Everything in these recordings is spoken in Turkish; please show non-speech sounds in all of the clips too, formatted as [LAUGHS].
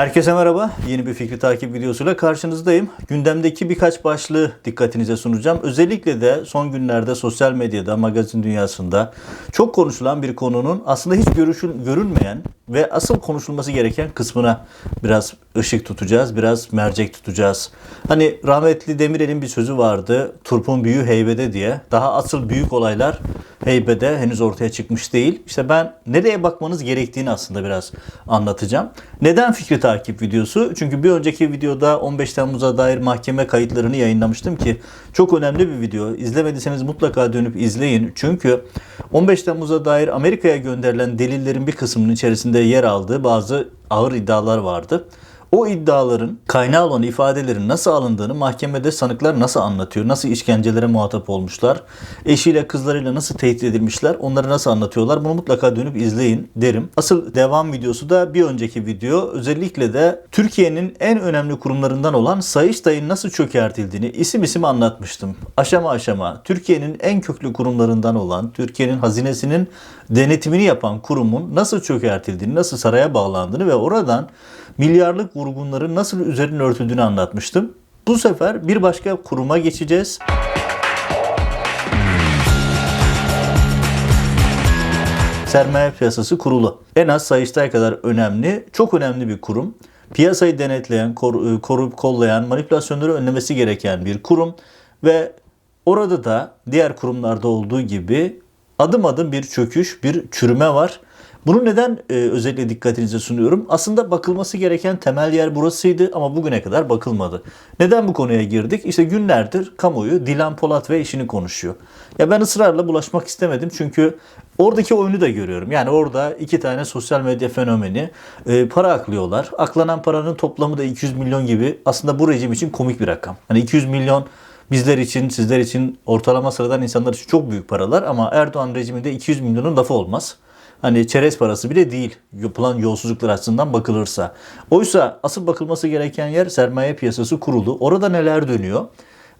Herkese merhaba. Yeni bir fikri takip videosuyla karşınızdayım. Gündemdeki birkaç başlığı dikkatinize sunacağım. Özellikle de son günlerde sosyal medyada, magazin dünyasında çok konuşulan bir konunun aslında hiç görüşün, görünmeyen ve asıl konuşulması gereken kısmına biraz ışık tutacağız, biraz mercek tutacağız. Hani rahmetli Demirel'in bir sözü vardı. Turpun büyüğü heybede diye. Daha asıl büyük olaylar heybede henüz ortaya çıkmış değil. İşte ben nereye bakmanız gerektiğini aslında biraz anlatacağım. Neden fikri takip videosu? Çünkü bir önceki videoda 15 Temmuz'a dair mahkeme kayıtlarını yayınlamıştım ki çok önemli bir video. İzlemediyseniz mutlaka dönüp izleyin. Çünkü 15 Temmuz'a dair Amerika'ya gönderilen delillerin bir kısmının içerisinde yer aldığı bazı ağır iddialar vardı. O iddiaların kaynağı olan ifadelerin nasıl alındığını mahkemede sanıklar nasıl anlatıyor, nasıl işkencelere muhatap olmuşlar, eşiyle kızlarıyla nasıl tehdit edilmişler, onları nasıl anlatıyorlar bunu mutlaka dönüp izleyin derim. Asıl devam videosu da bir önceki video. Özellikle de Türkiye'nin en önemli kurumlarından olan Sayıştay'ın nasıl çökertildiğini isim isim anlatmıştım. Aşama aşama Türkiye'nin en köklü kurumlarından olan, Türkiye'nin hazinesinin denetimini yapan kurumun nasıl çökertildiğini, nasıl saraya bağlandığını ve oradan milyarlık vurgunların nasıl üzerine örtüldüğünü anlatmıştım. Bu sefer bir başka kuruma geçeceğiz. Sermaye Piyasası Kurulu. En az Sayıştay kadar önemli, çok önemli bir kurum. Piyasayı denetleyen, kor- koruyup kollayan, manipülasyonları önlemesi gereken bir kurum ve orada da diğer kurumlarda olduğu gibi adım adım bir çöküş, bir çürüme var. Bunu neden e, özellikle dikkatinize sunuyorum? Aslında bakılması gereken temel yer burasıydı ama bugüne kadar bakılmadı. Neden bu konuya girdik? İşte günlerdir kamuoyu Dilan Polat ve işini konuşuyor. Ya ben ısrarla bulaşmak istemedim çünkü oradaki oyunu da görüyorum. Yani orada iki tane sosyal medya fenomeni e, para aklıyorlar. Aklanan paranın toplamı da 200 milyon gibi aslında bu rejim için komik bir rakam. Hani 200 milyon bizler için, sizler için, ortalama sıradan insanlar için çok büyük paralar ama Erdoğan rejiminde 200 milyonun lafı olmaz. Hani çerez parası bile değil yapılan yolsuzluklar açısından bakılırsa. Oysa asıl bakılması gereken yer sermaye piyasası kurulu. Orada neler dönüyor?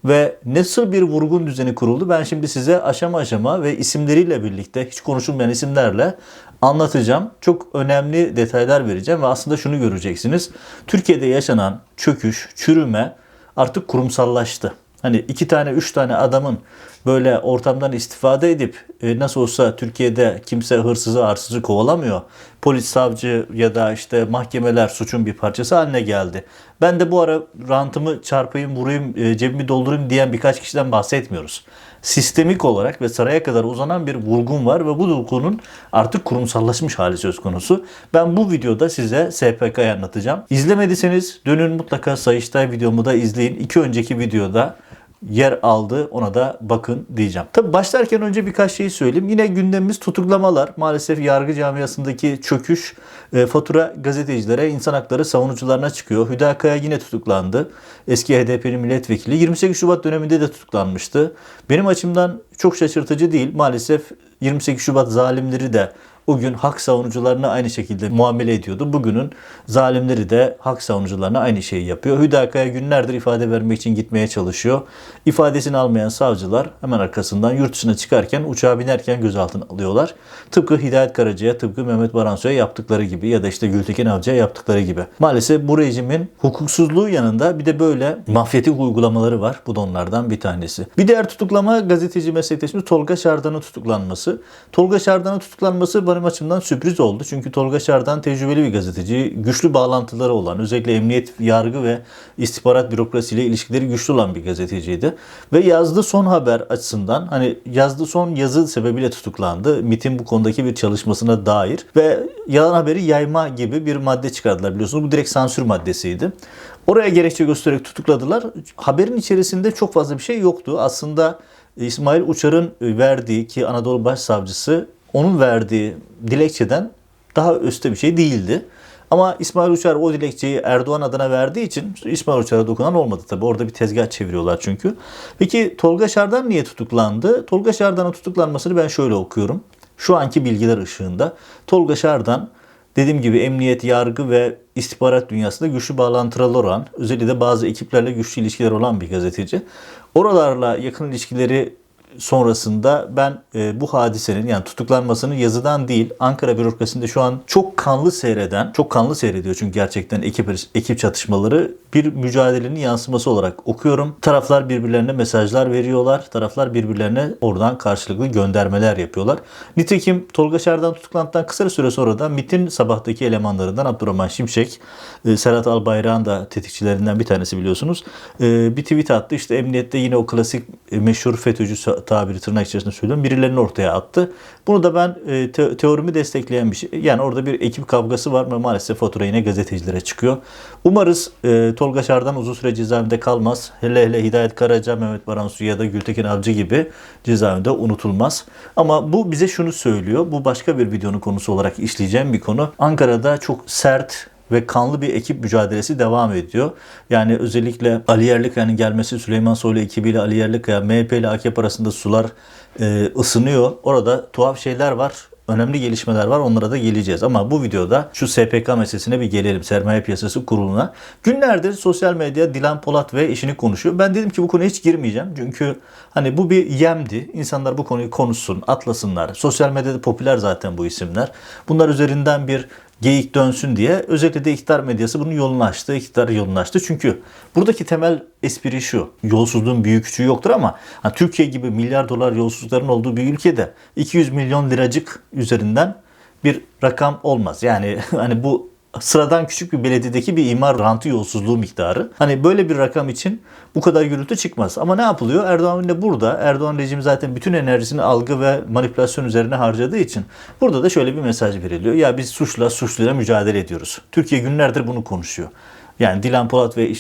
Ve nasıl bir vurgun düzeni kuruldu? Ben şimdi size aşama aşama ve isimleriyle birlikte hiç konuşulmayan isimlerle anlatacağım. Çok önemli detaylar vereceğim ve aslında şunu göreceksiniz. Türkiye'de yaşanan çöküş, çürüme artık kurumsallaştı. Hani iki tane, üç tane adamın böyle ortamdan istifade edip e, nasıl olsa Türkiye'de kimse hırsızı, arsızı kovalamıyor. Polis, savcı ya da işte mahkemeler suçun bir parçası haline geldi. Ben de bu ara rantımı çarpayım, vurayım, e, cebimi doldurayım diyen birkaç kişiden bahsetmiyoruz. Sistemik olarak ve saraya kadar uzanan bir vurgun var ve bu vurgunun artık kurumsallaşmış hali söz konusu. Ben bu videoda size SPK'yı anlatacağım. İzlemediyseniz dönün mutlaka Sayıştay videomu da izleyin. İki önceki videoda yer aldı. Ona da bakın diyeceğim. Tabi başlarken önce birkaç şey söyleyeyim. Yine gündemimiz tutuklamalar. Maalesef yargı camiasındaki çöküş e, fatura gazetecilere, insan hakları savunucularına çıkıyor. Hüdakaya yine tutuklandı. Eski HDP'nin milletvekili. 28 Şubat döneminde de tutuklanmıştı. Benim açımdan çok şaşırtıcı değil. Maalesef 28 Şubat zalimleri de o gün hak savunucularına aynı şekilde muamele ediyordu. Bugünün zalimleri de hak savunucularına aynı şeyi yapıyor. Hüdakaya günlerdir ifade vermek için gitmeye çalışıyor. İfadesini almayan savcılar hemen arkasından yurt dışına çıkarken uçağa binerken gözaltına alıyorlar. Tıpkı Hidayet Karaca'ya, tıpkı Mehmet Baransoy'a yaptıkları gibi ya da işte Gültekin Avcı'ya yaptıkları gibi. Maalesef bu rejimin hukuksuzluğu yanında bir de böyle mafyatik uygulamaları var. Bu da onlardan bir tanesi. Bir diğer tutuklama gazeteci meslektaşımız Tolga Şardan'ın tutuklanması. Tolga Şardan'ın tutuklanması benim açımdan sürpriz oldu. Çünkü Tolga Şardan tecrübeli bir gazeteci, güçlü bağlantıları olan, özellikle emniyet, yargı ve istihbarat bürokrasiyle ilişkileri güçlü olan bir gazeteciydi. Ve yazdığı son haber açısından hani yazdığı son yazı sebebiyle tutuklandı. MIT'in bu konudaki bir çalışmasına dair ve yalan haberi yayma gibi bir madde çıkardılar biliyorsunuz. Bu direkt sansür maddesiydi. Oraya gerekçe göstererek tutukladılar. Haberin içerisinde çok fazla bir şey yoktu. Aslında İsmail Uçar'ın verdiği ki Anadolu Başsavcısı onun verdiği dilekçeden daha üstte bir şey değildi. Ama İsmail Uçar o dilekçeyi Erdoğan adına verdiği için İsmail Uçar'a dokunan olmadı tabii. Orada bir tezgah çeviriyorlar çünkü. Peki Tolga Şardan niye tutuklandı? Tolga Şardan'ın tutuklanmasını ben şöyle okuyorum. Şu anki bilgiler ışığında Tolga Şardan dediğim gibi emniyet, yargı ve istihbarat dünyasında güçlü bağlantıları olan, özellikle bazı ekiplerle güçlü ilişkiler olan bir gazeteci. Oralarla yakın ilişkileri sonrasında ben e, bu hadisenin yani tutuklanmasının yazıdan değil Ankara bürokrasisinde şu an çok kanlı seyreden, çok kanlı seyrediyor çünkü gerçekten ekip ekip çatışmaları bir mücadelenin yansıması olarak okuyorum. Taraflar birbirlerine mesajlar veriyorlar. Taraflar birbirlerine oradan karşılıklı göndermeler yapıyorlar. Nitekim Tolga Şerdan tutuklandıktan kısa süre sonra da MIT'in sabahtaki elemanlarından Abdurrahman Şimşek, e, Serhat Albayrak'ın da tetikçilerinden bir tanesi biliyorsunuz. E, bir tweet attı. İşte emniyette yine o klasik e, meşhur FETÖ'cü tabiri tırnak içerisinde söylüyorum. Birilerini ortaya attı. Bunu da ben te- teorimi destekleyen bir şey. Yani orada bir ekip kavgası var ve maalesef fatura yine gazetecilere çıkıyor. Umarız e, Tolga Şardan uzun süre cezaevinde kalmaz. Hele hele Hidayet Karaca, Mehmet Baransu ya da Gültekin Avcı gibi cezaevinde unutulmaz. Ama bu bize şunu söylüyor. Bu başka bir videonun konusu olarak işleyeceğim bir konu. Ankara'da çok sert ve kanlı bir ekip mücadelesi devam ediyor. Yani özellikle Ali Yerlikaya'nın gelmesi Süleyman Soylu ekibiyle Ali Yerlikaya, MHP ile AKP arasında sular e, ısınıyor. Orada tuhaf şeyler var. Önemli gelişmeler var. Onlara da geleceğiz. Ama bu videoda şu SPK meselesine bir gelelim. Sermaye Piyasası Kurulu'na. Günlerdir sosyal medya Dilan Polat ve işini konuşuyor. Ben dedim ki bu konuya hiç girmeyeceğim. Çünkü hani bu bir yemdi. İnsanlar bu konuyu konuşsun, atlasınlar. Sosyal medyada popüler zaten bu isimler. Bunlar üzerinden bir geyik dönsün diye özellikle de iktidar medyası bunun yolunu açtı, iktidar yolunu açtı. Çünkü buradaki temel espri şu. Yolsuzluğun büyük küçüğü yoktur ama hani Türkiye gibi milyar dolar yolsuzlukların olduğu bir ülkede 200 milyon liracık üzerinden bir rakam olmaz. Yani [LAUGHS] hani bu sıradan küçük bir belediyedeki bir imar rantı yolsuzluğu miktarı. Hani böyle bir rakam için bu kadar gürültü çıkmaz. Ama ne yapılıyor? Erdoğan yine burada. Erdoğan rejimi zaten bütün enerjisini algı ve manipülasyon üzerine harcadığı için burada da şöyle bir mesaj veriliyor. Ya biz suçla suçluyla mücadele ediyoruz. Türkiye günlerdir bunu konuşuyor. Yani Dilan Polat ve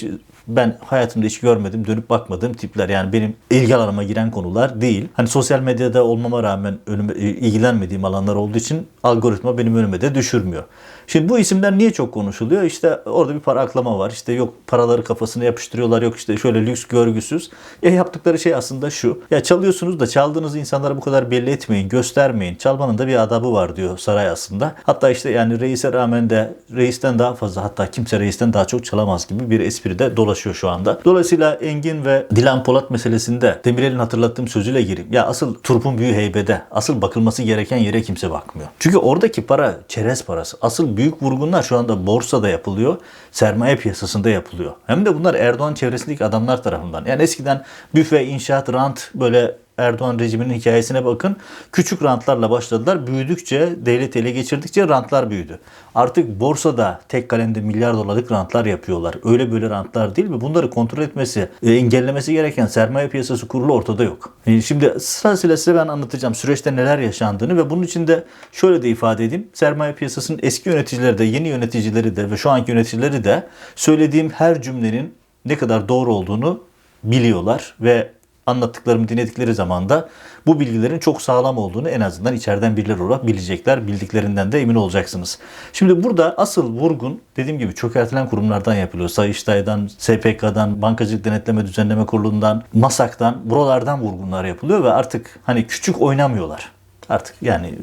ben hayatımda hiç görmedim, dönüp bakmadığım tipler. Yani benim ilgi alanıma giren konular değil. Hani sosyal medyada olmama rağmen önüme, ilgilenmediğim alanlar olduğu için algoritma benim önüme de düşürmüyor. Şimdi bu isimler niye çok konuşuluyor? İşte orada bir para aklama var. İşte yok paraları kafasına yapıştırıyorlar. Yok işte şöyle lüks görgüsüz. Ya yaptıkları şey aslında şu. Ya çalıyorsunuz da çaldığınızı insanlara bu kadar belli etmeyin, göstermeyin. Çalmanın da bir adabı var diyor saray aslında. Hatta işte yani reise rağmen de reisten daha fazla hatta kimse reisten daha çok çalamaz gibi bir espri de dolaşıyor şu anda. Dolayısıyla Engin ve Dilan Polat meselesinde Demirel'in hatırlattığım sözüyle gireyim. Ya asıl turpun büyüğü heybede. Asıl bakılması gereken yere kimse bakmıyor. Çünkü oradaki para çerez parası. Asıl büyük vurgunlar şu anda borsada yapılıyor. Sermaye piyasasında yapılıyor. Hem de bunlar Erdoğan çevresindeki adamlar tarafından. Yani eskiden büfe, inşaat, rant böyle Erdoğan rejiminin hikayesine bakın. Küçük rantlarla başladılar. Büyüdükçe, devlet ele geçirdikçe rantlar büyüdü. Artık borsada tek kalemde milyar dolarlık rantlar yapıyorlar. Öyle böyle rantlar değil mi? Bunları kontrol etmesi, e, engellemesi gereken sermaye piyasası kurulu ortada yok. E, şimdi sırasıyla size ben anlatacağım süreçte neler yaşandığını ve bunun için de şöyle de ifade edeyim. Sermaye piyasasının eski yöneticileri de, yeni yöneticileri de ve şu anki yöneticileri de söylediğim her cümlenin ne kadar doğru olduğunu biliyorlar ve anlattıklarımı dinledikleri zaman da bu bilgilerin çok sağlam olduğunu en azından içeriden birileri olarak bilecekler. Bildiklerinden de emin olacaksınız. Şimdi burada asıl vurgun dediğim gibi çökertilen kurumlardan yapılıyor. Sayıştay'dan, SPK'dan, Bankacılık Denetleme Düzenleme Kurulu'ndan, MASAK'tan buralardan vurgunlar yapılıyor ve artık hani küçük oynamıyorlar artık yani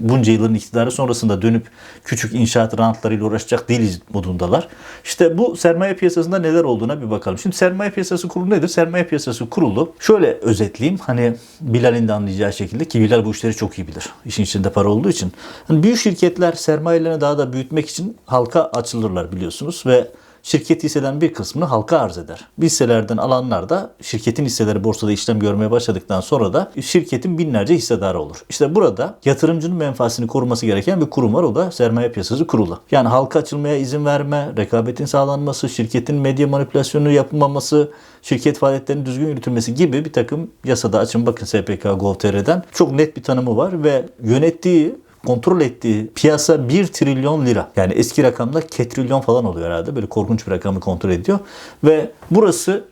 bunca yılın iktidarı sonrasında dönüp küçük inşaat rantlarıyla uğraşacak değiliz modundalar. İşte bu sermaye piyasasında neler olduğuna bir bakalım. Şimdi sermaye piyasası kurulu nedir? Sermaye piyasası kurulu şöyle özetleyeyim. Hani Bilal'in de anlayacağı şekilde ki Bilal bu işleri çok iyi bilir. İşin içinde para olduğu için. Hani büyük şirketler sermayelerini daha da büyütmek için halka açılırlar biliyorsunuz ve şirket hisseden bir kısmını halka arz eder. Hisselerden alanlar da şirketin hisseleri borsada işlem görmeye başladıktan sonra da şirketin binlerce hissedarı olur. İşte burada yatırımcının menfaatini koruması gereken bir kurum var. O da sermaye piyasası kurulu. Yani halka açılmaya izin verme, rekabetin sağlanması, şirketin medya manipülasyonu yapılmaması, şirket faaliyetlerinin düzgün yürütülmesi gibi bir takım yasada açın bakın SPK Gov.tr'den çok net bir tanımı var ve yönettiği kontrol ettiği piyasa 1 trilyon lira. Yani eski rakamda ketrilyon falan oluyor herhalde. Böyle korkunç bir rakamı kontrol ediyor. Ve burası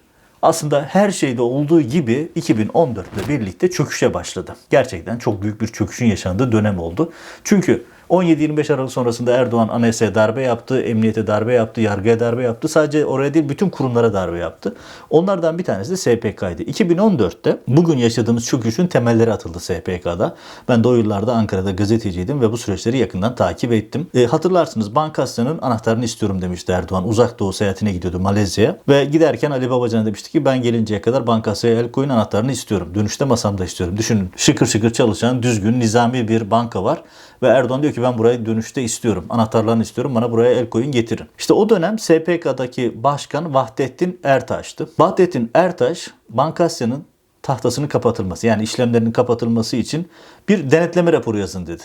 aslında her şeyde olduğu gibi 2014 ile birlikte çöküşe başladı. Gerçekten çok büyük bir çöküşün yaşandığı dönem oldu. Çünkü 17-25 Aralık sonrasında Erdoğan anayasaya darbe yaptı, emniyete darbe yaptı, yargıya darbe yaptı. Sadece oraya değil bütün kurumlara darbe yaptı. Onlardan bir tanesi de SPK'ydı. 2014'te bugün yaşadığımız çöküşün temelleri atıldı SPK'da. Ben de o yıllarda Ankara'da gazeteciydim ve bu süreçleri yakından takip ettim. E, hatırlarsınız Bankasya'nın anahtarını istiyorum demişti Erdoğan. Uzak Doğu seyahatine gidiyordu Malezya'ya. Ve giderken Ali Babacan demişti ki ben gelinceye kadar Bankasya'ya el koyun anahtarını istiyorum. Dönüşte masamda istiyorum. Düşünün şıkır şıkır çalışan düzgün nizami bir banka var. Ve Erdoğan diyor ki ben burayı dönüşte istiyorum. Anahtarlarını istiyorum. Bana buraya el koyun getirin. İşte o dönem SPK'daki başkan Vahdettin Ertaş'tı. Vahdettin Ertaş Bankasya'nın tahtasının kapatılması yani işlemlerinin kapatılması için bir denetleme raporu yazın dedi.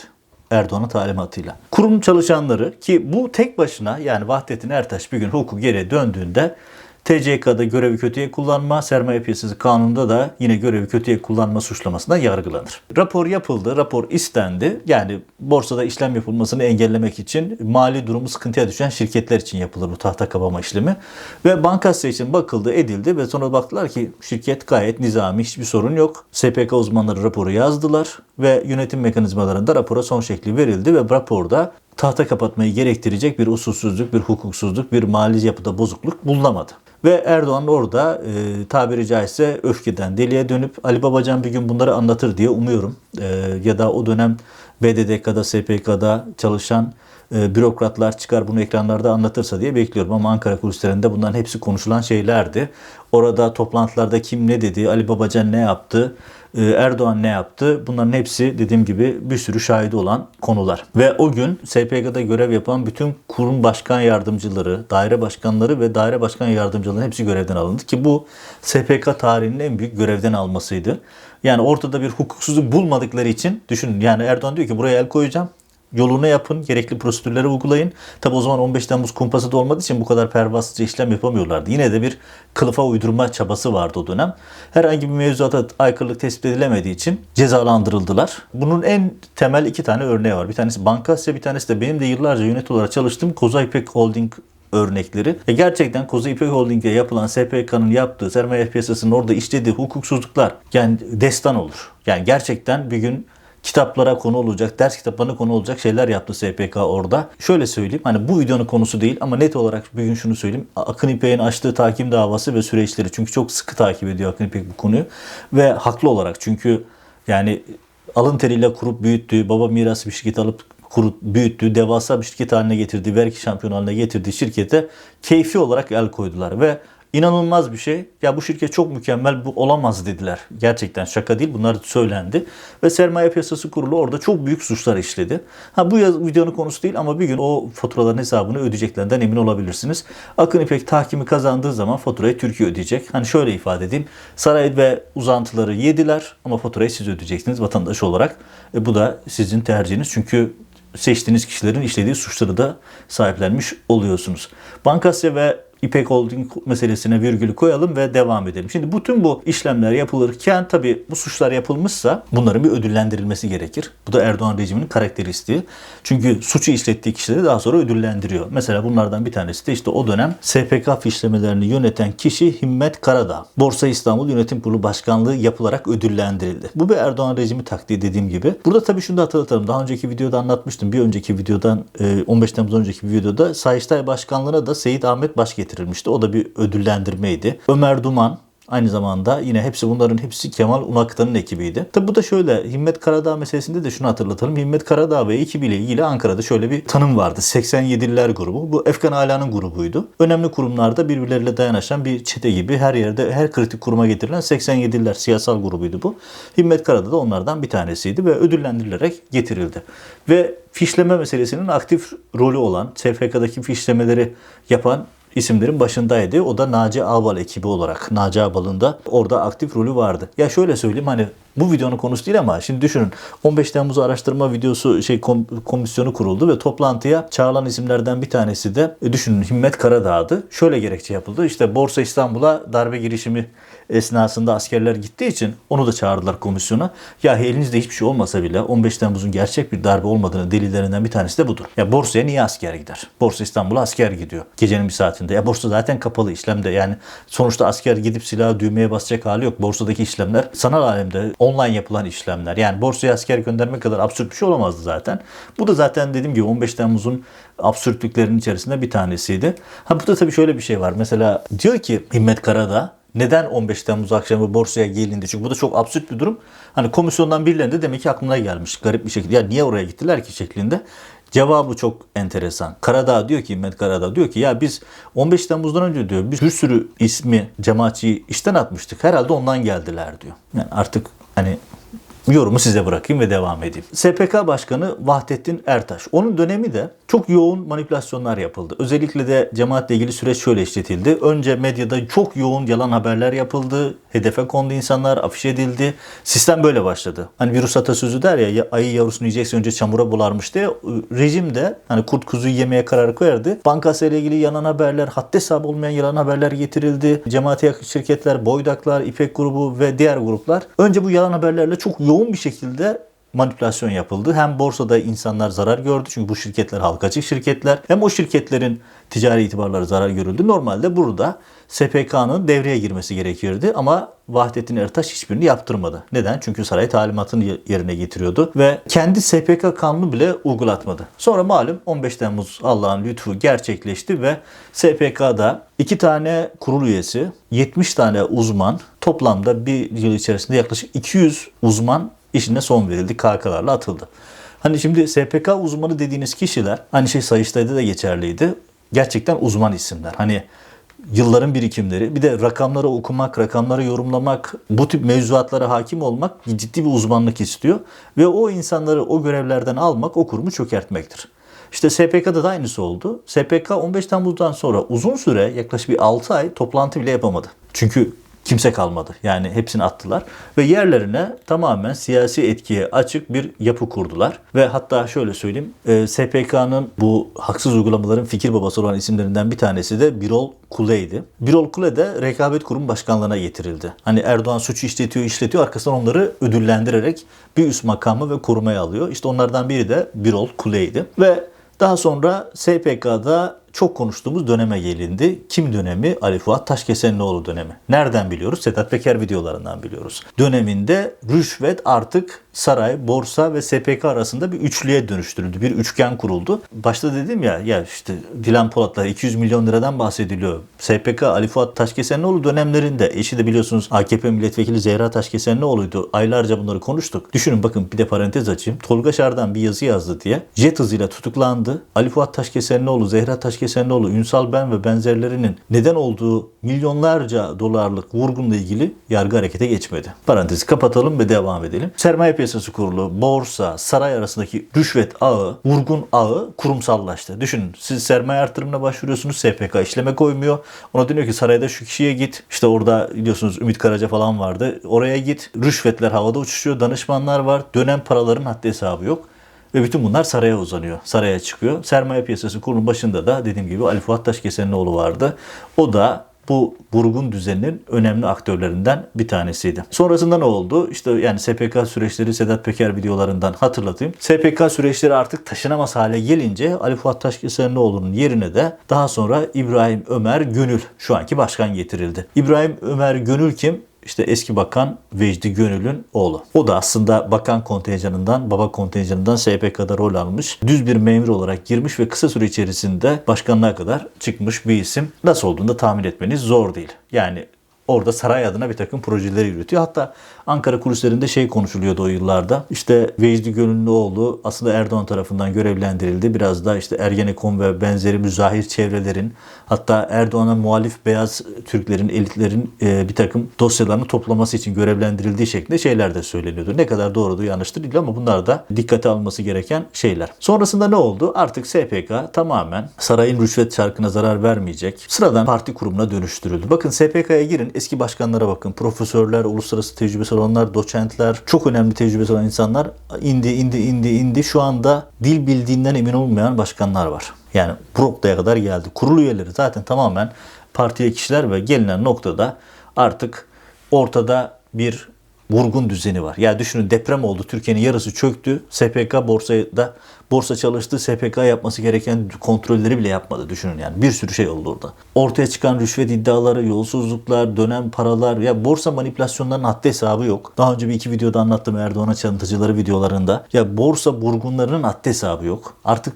Erdoğan'ın talimatıyla. Kurum çalışanları ki bu tek başına yani Vahdettin Ertaş bir gün hukuk geri döndüğünde TCK'da görevi kötüye kullanma, sermaye piyasası kanununda da yine görevi kötüye kullanma suçlamasına yargılanır. Rapor yapıldı, rapor istendi. Yani borsada işlem yapılmasını engellemek için mali durumu sıkıntıya düşen şirketler için yapılır bu tahta kapama işlemi. Ve bankasya için bakıldı, edildi ve sonra baktılar ki şirket gayet nizami, hiçbir sorun yok. SPK uzmanları raporu yazdılar ve yönetim mekanizmalarında rapora son şekli verildi ve raporda tahta kapatmayı gerektirecek bir usulsüzlük, bir hukuksuzluk, bir mali yapıda bozukluk bulunamadı. Ve Erdoğan orada e, tabiri caizse öfkeden deliye dönüp Ali Babacan bir gün bunları anlatır diye umuyorum. E, ya da o dönem BDDK'da, SPK'da çalışan e, bürokratlar çıkar bunu ekranlarda anlatırsa diye bekliyorum. Ama Ankara kulislerinde bunların hepsi konuşulan şeylerdi. Orada toplantılarda kim ne dedi, Ali Babacan ne yaptı, Erdoğan ne yaptı? Bunların hepsi dediğim gibi bir sürü şahidi olan konular. Ve o gün SPK'da görev yapan bütün kurum başkan yardımcıları, daire başkanları ve daire başkan yardımcılarının hepsi görevden alındı ki bu SPK tarihinin en büyük görevden almasıydı. Yani ortada bir hukuksuzluk bulmadıkları için düşünün yani Erdoğan diyor ki buraya el koyacağım yoluna yapın, gerekli prosedürleri uygulayın. Tabi o zaman 15 Temmuz kumpası da olmadığı için bu kadar pervasızca işlem yapamıyorlardı. Yine de bir kılıfa uydurma çabası vardı o dönem. Herhangi bir mevzuata aykırılık tespit edilemediği için cezalandırıldılar. Bunun en temel iki tane örneği var. Bir tanesi Bankasya, bir tanesi de benim de yıllarca yönetim olarak çalıştığım Koza İpek Holding örnekleri. E gerçekten Koza İpek Holding'e yapılan SPK'nın yaptığı sermaye piyasasının orada işlediği hukuksuzluklar yani destan olur. Yani gerçekten bir gün kitaplara konu olacak, ders kitaplarına konu olacak şeyler yaptı SPK orada. Şöyle söyleyeyim hani bu videonun konusu değil ama net olarak bugün şunu söyleyeyim. Akın İpek'in açtığı takim davası ve süreçleri çünkü çok sıkı takip ediyor Akın İpek bu konuyu ve haklı olarak çünkü yani alın teriyle kurup büyüttüğü, baba mirası bir şirket alıp kurup büyüttüğü, devasa bir şirket haline getirdiği, vergi şampiyonu haline getirdiği şirkete keyfi olarak el koydular ve İnanılmaz bir şey. Ya bu şirket çok mükemmel bu olamaz dediler. Gerçekten şaka değil bunlar söylendi. Ve sermaye piyasası kurulu orada çok büyük suçlar işledi. Ha bu yaz, videonun konusu değil ama bir gün o faturaların hesabını ödeyeceklerinden emin olabilirsiniz. Akın İpek tahkimi kazandığı zaman faturayı Türkiye ödeyecek. Hani şöyle ifade edeyim. Saray ve uzantıları yediler ama faturayı siz ödeyeceksiniz vatandaş olarak. E, bu da sizin tercihiniz. Çünkü seçtiğiniz kişilerin işlediği suçları da sahiplenmiş oluyorsunuz. Bankasya ve İpek Holding meselesine virgülü koyalım ve devam edelim. Şimdi bütün bu işlemler yapılırken tabii bu suçlar yapılmışsa bunların bir ödüllendirilmesi gerekir. Bu da Erdoğan rejiminin karakteristiği. Çünkü suçu işlettiği kişileri daha sonra ödüllendiriyor. Mesela bunlardan bir tanesi de işte o dönem SPK fişlemelerini yöneten kişi Himmet Karadağ. Borsa İstanbul Yönetim Kurulu Başkanlığı yapılarak ödüllendirildi. Bu bir Erdoğan rejimi taktiği dediğim gibi. Burada tabii şunu da hatırlatalım. Daha önceki videoda anlatmıştım. Bir önceki videodan 15 Temmuz önceki bir videoda Sayıştay Başkanlığı'na da Seyit Ahmet Baş getirilmişti. O da bir ödüllendirmeydi. Ömer Duman, Aynı zamanda yine hepsi bunların hepsi Kemal Unaktan'ın ekibiydi. Tabi bu da şöyle Himmet Karadağ meselesinde de şunu hatırlatalım. Himmet Karadağ ve ekibiyle ilgili Ankara'da şöyle bir tanım vardı. 87'liler grubu. Bu Efkan Ala'nın grubuydu. Önemli kurumlarda birbirleriyle dayanışan bir çete gibi her yerde her kritik kuruma getirilen 87'liler siyasal grubuydu bu. Himmet Karadağ da onlardan bir tanesiydi ve ödüllendirilerek getirildi. Ve fişleme meselesinin aktif rolü olan SFK'daki fişlemeleri yapan isimlerin başındaydı. O da Naci Ağbal ekibi olarak. Naci Ağbal'ın da orada aktif rolü vardı. Ya şöyle söyleyeyim hani bu videonun konusu değil ama şimdi düşünün 15 Temmuz araştırma videosu şey komisyonu kuruldu ve toplantıya çağrılan isimlerden bir tanesi de e, düşünün Himmet Karadağ'dı. Şöyle gerekçe yapıldı. İşte Borsa İstanbul'a darbe girişimi esnasında askerler gittiği için onu da çağırdılar komisyona. Ya elinizde hiçbir şey olmasa bile 15 Temmuz'un gerçek bir darbe olmadığını delillerinden bir tanesi de budur. Ya borsaya niye asker gider? Borsa İstanbul'a asker gidiyor. Gecenin bir saatinde. Ya borsa zaten kapalı işlemde. Yani sonuçta asker gidip silahı düğmeye basacak hali yok. Borsadaki işlemler sanal alemde online yapılan işlemler. Yani borsaya asker gönderme kadar absürt bir şey olamazdı zaten. Bu da zaten dediğim gibi 15 Temmuz'un absürtlüklerinin içerisinde bir tanesiydi. Ha burada tabii şöyle bir şey var. Mesela diyor ki Himmet Karadağ neden 15 Temmuz akşamı borsaya gelindi? Çünkü bu da çok absürt bir durum. Hani komisyondan birilerinde demek ki aklına gelmiş garip bir şekilde. Ya niye oraya gittiler ki şeklinde. Cevabı çok enteresan. Karadağ diyor ki, Himmet Karadağ diyor ki ya biz 15 Temmuz'dan önce diyor bir sürü ismi cemaatçiyi işten atmıştık. Herhalde ondan geldiler diyor. Yani artık hani yorumu size bırakayım ve devam edeyim. SPK Başkanı Vahdettin Ertaş. Onun dönemi de çok yoğun manipülasyonlar yapıldı. Özellikle de cemaatle ilgili süreç şöyle işletildi. Önce medyada çok yoğun yalan haberler yapıldı. Hedefe kondu insanlar, afiş edildi. Sistem böyle başladı. Hani virüs atasözü der ya, ayı yavrusunu yiyecekse önce çamura bularmış diye rejim de hani kurt kuzuyu yemeye karar koyardı. Bankası ile ilgili yalan haberler, haddi hesabı olmayan yalan haberler getirildi. Cemaate yakın şirketler, Boydaklar, İpek grubu ve diğer gruplar önce bu yalan haberlerle çok yoğun bir şekilde manipülasyon yapıldı. Hem borsada insanlar zarar gördü çünkü bu şirketler halka açık şirketler. Hem o şirketlerin ticari itibarları zarar görüldü. Normalde burada SPK'nın devreye girmesi gerekirdi ama Vahdettin Ertaş hiçbirini yaptırmadı. Neden? Çünkü saray talimatını yerine getiriyordu ve kendi SPK kanunu bile uygulatmadı. Sonra malum 15 Temmuz Allah'ın lütfu gerçekleşti ve SPK'da iki tane kurul üyesi, 70 tane uzman, toplamda bir yıl içerisinde yaklaşık 200 uzman işine son verildi. KK'larla atıldı. Hani şimdi SPK uzmanı dediğiniz kişiler aynı şey Sayıştay'da da geçerliydi. Gerçekten uzman isimler. Hani yılların birikimleri bir de rakamları okumak, rakamları yorumlamak, bu tip mevzuatlara hakim olmak ciddi bir uzmanlık istiyor. Ve o insanları o görevlerden almak o kurumu çökertmektir. İşte SPK'da da aynısı oldu. SPK 15 Temmuz'dan sonra uzun süre yaklaşık bir 6 ay toplantı bile yapamadı. Çünkü kimse kalmadı. Yani hepsini attılar ve yerlerine tamamen siyasi etkiye açık bir yapı kurdular. Ve hatta şöyle söyleyeyim e, SPK'nın bu haksız uygulamaların fikir babası olan isimlerinden bir tanesi de Birol Kule'ydi. Birol Kule de Rekabet Kurum Başkanlığı'na getirildi. Hani Erdoğan suçu işletiyor işletiyor arkasından onları ödüllendirerek bir üst makamı ve korumaya alıyor. İşte onlardan biri de Birol Kule'ydi. Ve daha sonra SPK'da çok konuştuğumuz döneme gelindi. Kim dönemi? Ali Fuat Taşkesenlioğlu dönemi. Nereden biliyoruz? Sedat Peker videolarından biliyoruz. Döneminde rüşvet artık saray, borsa ve SPK arasında bir üçlüye dönüştürüldü. Bir üçgen kuruldu. Başta dedim ya ya işte Dilan Polatlar 200 milyon liradan bahsediliyor. SPK Ali Fuat Taşkesenlioğlu dönemlerinde eşi de biliyorsunuz AKP milletvekili Zehra Taşkesenlioğlu'ydu. Aylarca bunları konuştuk. Düşünün bakın bir de parantez açayım. Tolga Şardan bir yazı yazdı diye jet hızıyla tutuklandı. Ali Fuat Taşkesenlioğlu, Zehra Taşkesenlioğlu, Ünsal Ben ve benzerlerinin neden olduğu milyonlarca dolarlık vurgunla ilgili yargı harekete geçmedi. Parantezi kapatalım ve devam edelim. Sermaye Piyasası Kurulu, borsa, saray arasındaki rüşvet ağı, vurgun ağı kurumsallaştı. Düşünün siz sermaye artırımına başvuruyorsunuz SPK işleme koymuyor. Ona deniyor ki sarayda şu kişiye git. İşte orada biliyorsunuz Ümit Karaca falan vardı. Oraya git. Rüşvetler havada uçuşuyor. Danışmanlar var. Dönem paraların haddi hesabı yok. Ve bütün bunlar saraya uzanıyor. Saraya çıkıyor. Sermaye piyasası kurulun başında da dediğim gibi Ali Fuat Taşkesenlioğlu vardı. O da bu vurgun düzeninin önemli aktörlerinden bir tanesiydi. Sonrasında ne oldu? İşte yani SPK süreçleri Sedat Peker videolarından hatırlatayım. SPK süreçleri artık taşınamaz hale gelince Ali Fuat Taşkesenlioğlu'nun yerine de daha sonra İbrahim Ömer Gönül şu anki başkan getirildi. İbrahim Ömer Gönül kim? İşte eski bakan Vecdi Gönül'ün oğlu. O da aslında bakan kontenjanından, baba kontenjanından SPK'da rol almış. Düz bir memur olarak girmiş ve kısa süre içerisinde başkanlığa kadar çıkmış bir isim. Nasıl olduğunu da tahmin etmeniz zor değil. Yani orada saray adına bir takım projeleri yürütüyor. Hatta Ankara kulislerinde şey konuşuluyordu o yıllarda. İşte Vecdi Gönüllü oğlu aslında Erdoğan tarafından görevlendirildi. Biraz da işte Ergenekon ve benzeri müzahir çevrelerin hatta Erdoğan'a muhalif beyaz Türklerin, elitlerin e, bir takım dosyalarını toplaması için görevlendirildiği şeklinde şeyler de söyleniyordu. Ne kadar doğrudur yanlıştır değil ama bunlar da dikkate alması gereken şeyler. Sonrasında ne oldu? Artık SPK tamamen sarayın rüşvet çarkına zarar vermeyecek sıradan parti kurumuna dönüştürüldü. Bakın SPK'ya girin eski başkanlara bakın. Profesörler, uluslararası tecrübesi olanlar, doçentler, çok önemli tecrübesi olan insanlar indi, indi, indi, indi. Şu anda dil bildiğinden emin olmayan başkanlar var. Yani bu noktaya kadar geldi. Kurul üyeleri zaten tamamen partiye kişiler ve gelinen noktada artık ortada bir vurgun düzeni var. Ya düşünün deprem oldu. Türkiye'nin yarısı çöktü. SPK borsada borsa çalıştı. SPK yapması gereken kontrolleri bile yapmadı. Düşünün yani. Bir sürü şey oldu orada. Ortaya çıkan rüşvet iddiaları, yolsuzluklar, dönem paralar. Ya borsa manipülasyonlarının haddi hesabı yok. Daha önce bir iki videoda anlattım Erdoğan'a çalıntıcıları videolarında. Ya borsa vurgunlarının haddi hesabı yok. Artık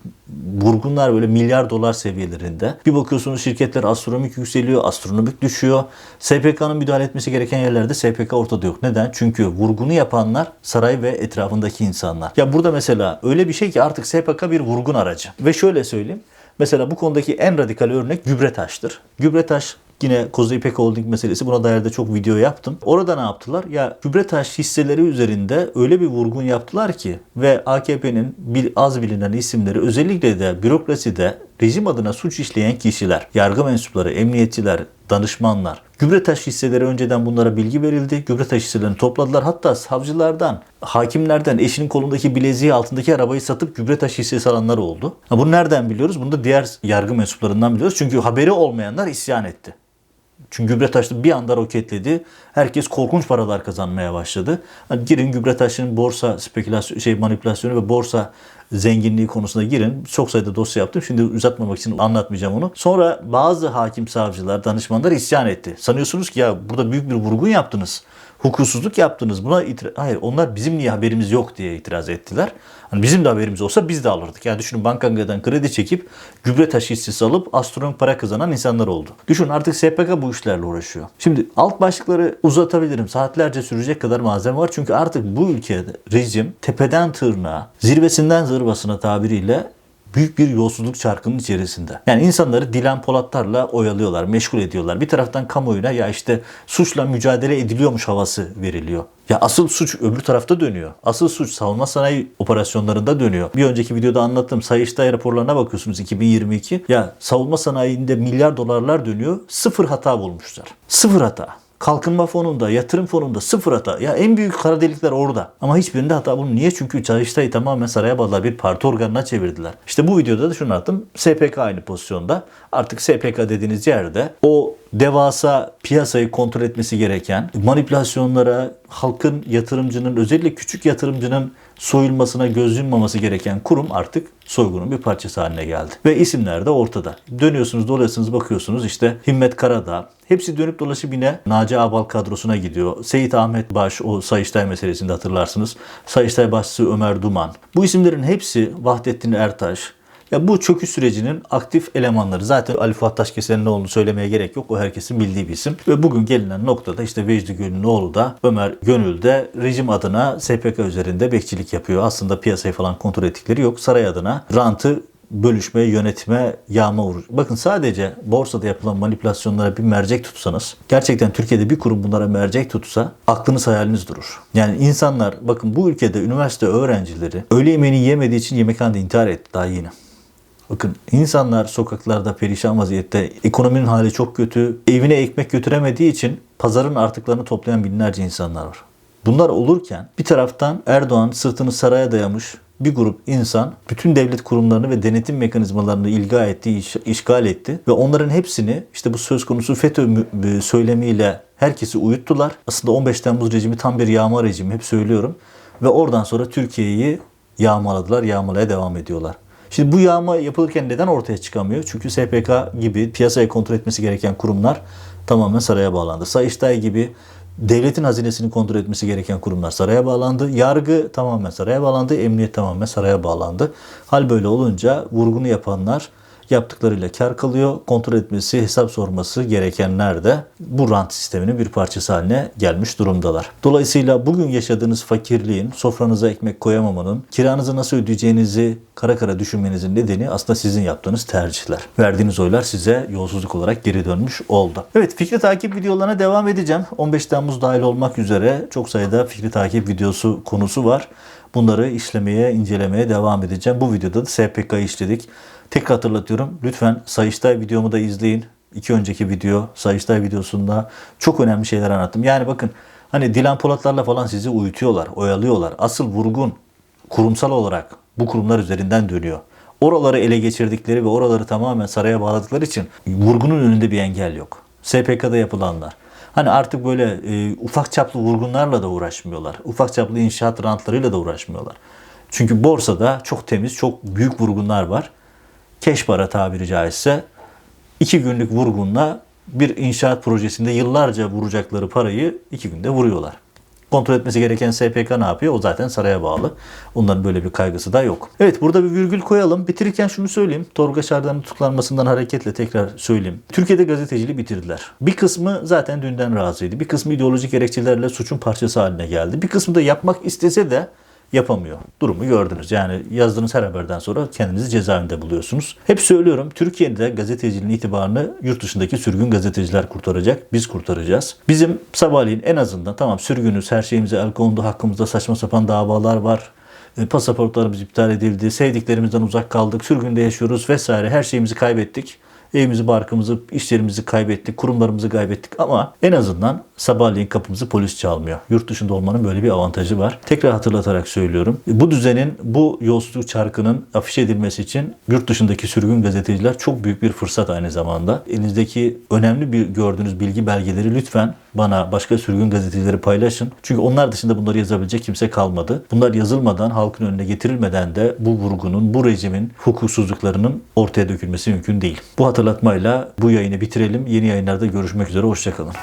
vurgunlar böyle milyar dolar seviyelerinde. Bir bakıyorsunuz şirketler astronomik yükseliyor, astronomik düşüyor. SPK'nın müdahale etmesi gereken yerlerde SPK ortada yok. Neden? Çünkü vurgunu yapanlar saray ve etrafındaki insanlar. Ya burada mesela öyle bir şey ki artık SPK bir vurgun aracı. Ve şöyle söyleyeyim. Mesela bu konudaki en radikal örnek Gübretaş'tır. Gübretaş Yine Koza İpek Holding meselesi buna dair de çok video yaptım. Orada ne yaptılar? Ya Gübretaş hisseleri üzerinde öyle bir vurgun yaptılar ki ve AKP'nin az bilinen isimleri özellikle de bürokraside rejim adına suç işleyen kişiler, yargı mensupları, emniyetçiler, danışmanlar. Gübretaş hisseleri önceden bunlara bilgi verildi. Gübretaş hisselerini topladılar. Hatta savcılardan, hakimlerden eşinin kolundaki bileziği altındaki arabayı satıp Gübretaş hissesi alanlar oldu. Ha, bunu nereden biliyoruz? Bunu da diğer yargı mensuplarından biliyoruz. Çünkü haberi olmayanlar isyan etti. Çünkü Gübretaş'ta bir anda roketledi. Herkes korkunç paralar kazanmaya başladı. Hani girin Gübretaş'ın borsa spekülasyon şey manipülasyonu ve borsa zenginliği konusunda girin. Çok sayıda dosya yaptım. Şimdi uzatmamak için anlatmayacağım onu. Sonra bazı hakim savcılar, danışmanlar isyan etti. Sanıyorsunuz ki ya burada büyük bir vurgun yaptınız hukuksuzluk yaptınız. Buna. Hayır onlar bizim niye haberimiz yok diye itiraz ettiler. Hani bizim de haberimiz olsa biz de alırdık. Yani düşünün bankangadan kredi çekip gübre taşı hissesi alıp astronomik para kazanan insanlar oldu. Düşün artık SPK bu işlerle uğraşıyor. Şimdi alt başlıkları uzatabilirim. Saatlerce sürecek kadar malzeme var. Çünkü artık bu ülkede rejim tepeden tırnağa, zirvesinden zırvasına tabiriyle büyük bir yolsuzluk çarkının içerisinde. Yani insanları Dilan Polatlarla oyalıyorlar, meşgul ediyorlar. Bir taraftan kamuoyuna ya işte suçla mücadele ediliyormuş havası veriliyor. Ya asıl suç öbür tarafta dönüyor. Asıl suç savunma sanayi operasyonlarında dönüyor. Bir önceki videoda anlattım. Sayıştay raporlarına bakıyorsunuz 2022. Ya savunma sanayinde milyar dolarlar dönüyor. Sıfır hata bulmuşlar. Sıfır hata. Kalkınma fonunda, yatırım fonunda sıfır hata. Ya en büyük kara delikler orada. Ama hiçbirinde hata bulun. Niye? Çünkü Çalıştay'ı tamamen saraya bağladılar. Bir parti organına çevirdiler. İşte bu videoda da şunu attım. SPK aynı pozisyonda. Artık SPK dediğiniz yerde o devasa piyasayı kontrol etmesi gereken manipülasyonlara halkın yatırımcının özellikle küçük yatırımcının soyulmasına göz yummaması gereken kurum artık soygunun bir parçası haline geldi. Ve isimler de ortada. Dönüyorsunuz dolayısınız bakıyorsunuz işte Himmet Karadağ. Hepsi dönüp dolaşıp yine Naci Abal kadrosuna gidiyor. Seyit Ahmet Baş o Sayıştay meselesinde hatırlarsınız. Sayıştay Başçısı Ömer Duman. Bu isimlerin hepsi Vahdettin Ertaş, ya bu çöküş sürecinin aktif elemanları. Zaten Ali Fuat Taşkeser'in ne olduğunu söylemeye gerek yok. O herkesin bildiği bir isim. Ve bugün gelinen noktada işte Vecdi Gönül'ün oğlu da Ömer Gönül de rejim adına SPK üzerinde bekçilik yapıyor. Aslında piyasayı falan kontrol ettikleri yok. Saray adına rantı bölüşme, yönetime, yağma vurur. Bakın sadece borsada yapılan manipülasyonlara bir mercek tutsanız, gerçekten Türkiye'de bir kurum bunlara mercek tutsa aklınız hayaliniz durur. Yani insanlar bakın bu ülkede üniversite öğrencileri öğle yemeğini yemediği için yemekhanede intihar etti daha yeni. Bakın insanlar sokaklarda perişan vaziyette, ekonominin hali çok kötü, evine ekmek götüremediği için pazarın artıklarını toplayan binlerce insanlar var. Bunlar olurken bir taraftan Erdoğan sırtını saraya dayamış bir grup insan bütün devlet kurumlarını ve denetim mekanizmalarını ilga etti, işgal etti ve onların hepsini işte bu söz konusu FETÖ söylemiyle herkesi uyuttular. Aslında 15 Temmuz rejimi tam bir yağma rejimi hep söylüyorum ve oradan sonra Türkiye'yi yağmaladılar, yağmalaya devam ediyorlar. Şimdi bu yağma yapılırken neden ortaya çıkamıyor? Çünkü SPK gibi piyasayı kontrol etmesi gereken kurumlar tamamen saraya bağlandı. Sayıştay gibi devletin hazinesini kontrol etmesi gereken kurumlar saraya bağlandı. Yargı tamamen saraya bağlandı. Emniyet tamamen saraya bağlandı. Hal böyle olunca vurgunu yapanlar yaptıklarıyla kar kalıyor. Kontrol etmesi, hesap sorması gerekenler de bu rant sisteminin bir parçası haline gelmiş durumdalar. Dolayısıyla bugün yaşadığınız fakirliğin, sofranıza ekmek koyamamanın, kiranızı nasıl ödeyeceğinizi kara kara düşünmenizin nedeni aslında sizin yaptığınız tercihler. Verdiğiniz oylar size yolsuzluk olarak geri dönmüş oldu. Evet fikri takip videolarına devam edeceğim. 15 Temmuz dahil olmak üzere çok sayıda fikri takip videosu konusu var. Bunları işlemeye, incelemeye devam edeceğim. Bu videoda da SPK'yı işledik. Tekrar hatırlatıyorum. Lütfen Sayıştay videomu da izleyin. İki önceki video Sayıştay videosunda çok önemli şeyler anlattım. Yani bakın hani Dilan Polatlarla falan sizi uyutuyorlar, oyalıyorlar. Asıl vurgun kurumsal olarak bu kurumlar üzerinden dönüyor. Oraları ele geçirdikleri ve oraları tamamen saraya bağladıkları için vurgunun önünde bir engel yok. SPK'da yapılanlar. Hani artık böyle e, ufak çaplı vurgunlarla da uğraşmıyorlar. Ufak çaplı inşaat rantlarıyla da uğraşmıyorlar. Çünkü borsada çok temiz, çok büyük vurgunlar var. Keş para tabiri caizse iki günlük vurgunla bir inşaat projesinde yıllarca vuracakları parayı iki günde vuruyorlar. Kontrol etmesi gereken SPK ne yapıyor? O zaten saraya bağlı. Onların böyle bir kaygısı da yok. Evet burada bir virgül koyalım. Bitirirken şunu söyleyeyim. Tolga Şardan'ın tutuklanmasından hareketle tekrar söyleyeyim. Türkiye'de gazeteciliği bitirdiler. Bir kısmı zaten dünden razıydı. Bir kısmı ideolojik gerekçelerle suçun parçası haline geldi. Bir kısmı da yapmak istese de yapamıyor. Durumu gördünüz. Yani yazdığınız her haberden sonra kendinizi cezaevinde buluyorsunuz. Hep söylüyorum Türkiye'de gazeteciliğin itibarını yurt dışındaki sürgün gazeteciler kurtaracak. Biz kurtaracağız. Bizim sabahleyin en azından tamam sürgünüz her şeyimize el kondu. Hakkımızda saçma sapan davalar var. E, Pasaportlarımız iptal edildi. Sevdiklerimizden uzak kaldık. Sürgünde yaşıyoruz vesaire. Her şeyimizi kaybettik. Evimizi, barkımızı, işlerimizi kaybettik, kurumlarımızı kaybettik ama en azından sabahleyin kapımızı polis çalmıyor. Yurt dışında olmanın böyle bir avantajı var. Tekrar hatırlatarak söylüyorum. Bu düzenin, bu yolsuzluk çarkının afişe edilmesi için yurt dışındaki sürgün gazeteciler çok büyük bir fırsat aynı zamanda. Elinizdeki önemli bir gördüğünüz bilgi belgeleri lütfen bana başka sürgün gazetecileri paylaşın. Çünkü onlar dışında bunları yazabilecek kimse kalmadı. Bunlar yazılmadan, halkın önüne getirilmeden de bu vurgunun, bu rejimin hukuksuzluklarının ortaya dökülmesi mümkün değil. Bu hatırlatmayla bu yayını bitirelim. Yeni yayınlarda görüşmek üzere. Hoşçakalın.